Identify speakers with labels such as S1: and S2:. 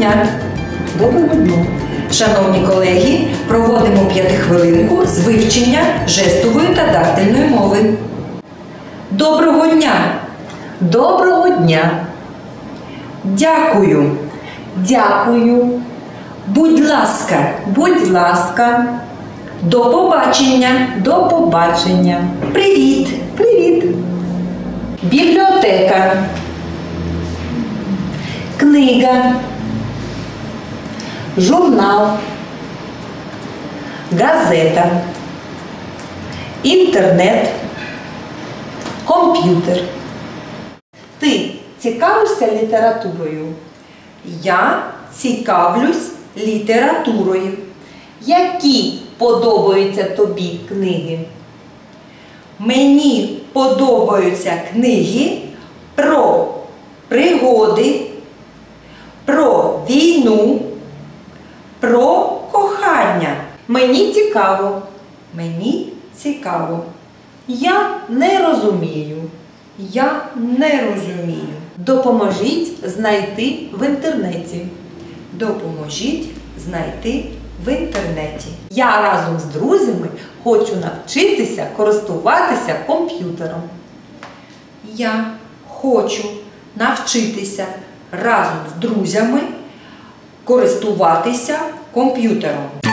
S1: Доброго дня!
S2: Шановні колеги, проводимо п'ятихвилинку з вивчення жестової та дактильної мови. Доброго дня!
S1: Доброго дня!
S2: Дякую!
S1: Дякую!
S2: Будь ласка,
S1: Будь ласка,
S2: до побачення!
S1: до побачення!
S2: Привіт!
S1: Привіт! Бібліотека, книга, журнал, газета, інтернет, комп'ютер. Ти цікавишся літературою?
S2: Я цікавлюсь літературою.
S1: Які подобаються тобі книги?
S2: Мені подобаються книги про пригоди, про війну, про кохання.
S1: Мені цікаво.
S2: Мені цікаво.
S1: Я не розумію.
S2: Я не розумію.
S1: Допоможіть знайти в інтернеті.
S2: Допоможіть знайти в інтернеті.
S1: Я разом з друзями хочу навчитися користуватися комп'ютером.
S2: Я хочу навчитися разом з друзями користуватися комп'ютером.